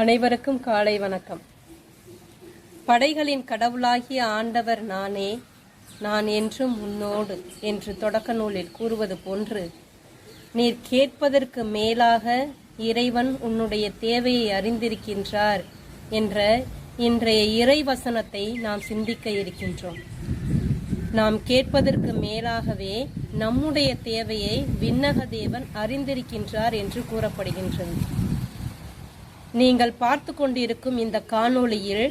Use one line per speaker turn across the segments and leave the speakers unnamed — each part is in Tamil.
அனைவருக்கும் காலை வணக்கம். படைகளின் கடவுளாகிய ஆண்டவர் நானே நான் என்றும் உன்னோடு என்று தொடக்க நூலில் கூறுவது போன்று நீர் கேட்பதற்கு மேலாக இறைவன் உன்னுடைய தேவையை அறிந்திருக்கின்றார் என்ற இன்றைய இறைவசனத்தை நாம் சிந்திக்க இருக்கின்றோம். நாம் கேட்பதற்கு மேலாகவே நம்முடைய தேவையை விண்ணக தேவன் அறிந்திருக்கின்றார் என்று கூறப்படுகின்றது. நீங்கள் பார்த்து கொண்டிருக்கும் இந்த காணொளியில்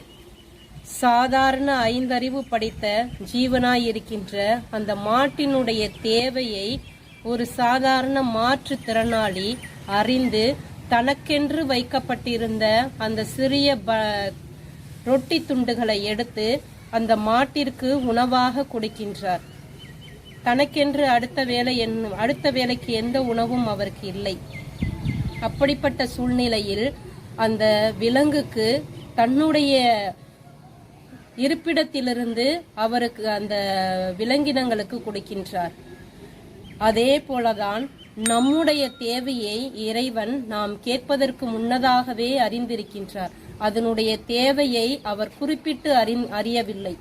சாதாரண ஐந்தறிவு படித்த ஜீவனாயிருக்கின்ற அந்த மாட்டினுடைய தேவையை ஒரு சாதாரண மாற்றுத்திறனாளி அறிந்து தனக்கென்று வைக்கப்பட்டிருந்த அந்த சிறிய ப ரொட்டி துண்டுகளை எடுத்து அந்த மாட்டிற்கு உணவாக கொடுக்கின்றார். தனக்கென்று அடுத்த வேலை என் அடுத்த வேலைக்கு எந்த உணவும் அவருக்கு இல்லை. அப்படிப்பட்ட சூழ்நிலையில் அந்த விலங்குக்கு தன்னுடைய இருப்பிடத்திலிருந்து அவருக்கு அந்த விலங்கினங்களுக்கு கொடுக்கின்றார். அதே போலதான் நம்முடைய தேவையை இறைவன் நாம் கேட்பதற்கு முன்னதாகவே அறிந்திருக்கின்றார். அதனுடைய தேவையை அவர் குறிப்பிட்டு அறி அறியவில்லை.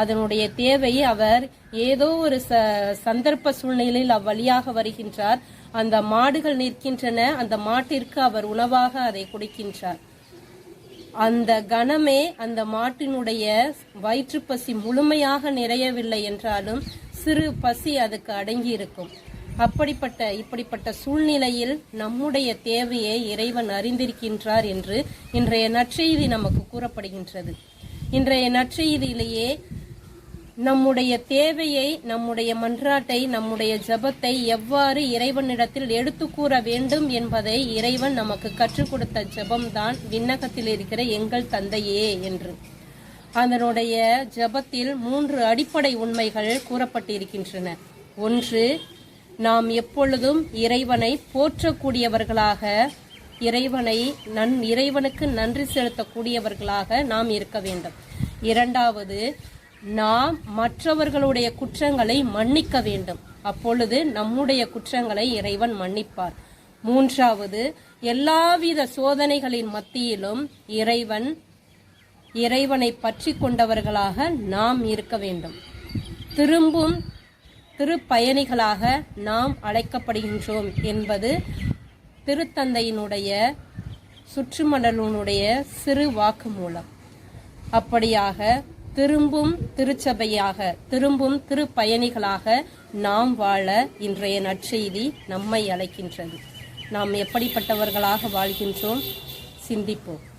அதனுடைய தேவை அவர் ஏதோ ஒரு ச சந்தர்ப்ப சூழ்நிலையில் அவ்வழியாக வருகின்றார். அந்த மாடுகள் நிற்கின்றன அந்த மாட்டிற்கு அவர் உணவாக அதை கொடுக்கின்றார். அந்த கணமே அந்த மாட்டினுடைய வயிற்றுப்பசி முழுமையாக நிறையவில்லை என்றாலும் சிறு பசி அதுக்கு அடங்கி இருக்கும் அப்படிப்பட்ட இப்படிப்பட்ட சூழ்நிலையில் நம்முடைய தேவையை இறைவன் அறிந்திருக்கின்றார் என்று இன்றைய நற்செய்தி நமக்கு கூறப்படுகின்றது. இன்றைய நற்செய்தியிலேயே நம்முடைய தேவையை நம்முடைய மன்றாட்டை நம்முடைய ஜபத்தை எவ்வாறு இறைவனிடத்தில் எடுத்து கூற வேண்டும் என்பதை இறைவன் நமக்கு கற்றுக் கொடுத்த ஜபம்தான் விண்ணகத்தில் இருக்கிற எங்கள் தந்தையே என்று. அதனுடைய ஜபத்தில் மூன்று அடிப்படை உண்மைகள் கூறப்பட்டிருக்கின்றன. ஒன்று நாம் எப்பொழுதும் இறைவனை போற்றக்கூடியவர்களாக இறைவனை நன் இறைவனுக்கு நன்றி செலுத்தக்கூடியவர்களாக நாம் இருக்க வேண்டும். இரண்டாவது நாம் மற்றவர்களுடைய குற்றங்களை மன்னிக்க வேண்டும். அப்பொழுது நம்முடைய குற்றங்களை இறைவன் மன்னிப்பார். மூன்றாவது எல்லாவித சோதனைகளின் மத்தியிலும் இறைவன் இறைவனை பற்றி கொண்டவர்களாக நாம் இருக்க வேண்டும். திரும்பும் திருப்பயணிகளாக நாம் அழைக்கப்படுகின்றோம் என்பது திருத்தந்தையினுடைய சுற்றுமண்டலனுடைய சிறு வாக்குமூலம். அப்படியாக திரும்பும் திருச்சபையாக திரும்பும் திருப்பயணிகளாக நாம் வாழ இன்றைய நற்செய்தி நம்மை அழைக்கின்றது. நாம் எப்படிப்பட்டவர்களாக வாழ்கின்றோம்? சிந்திப்போம்.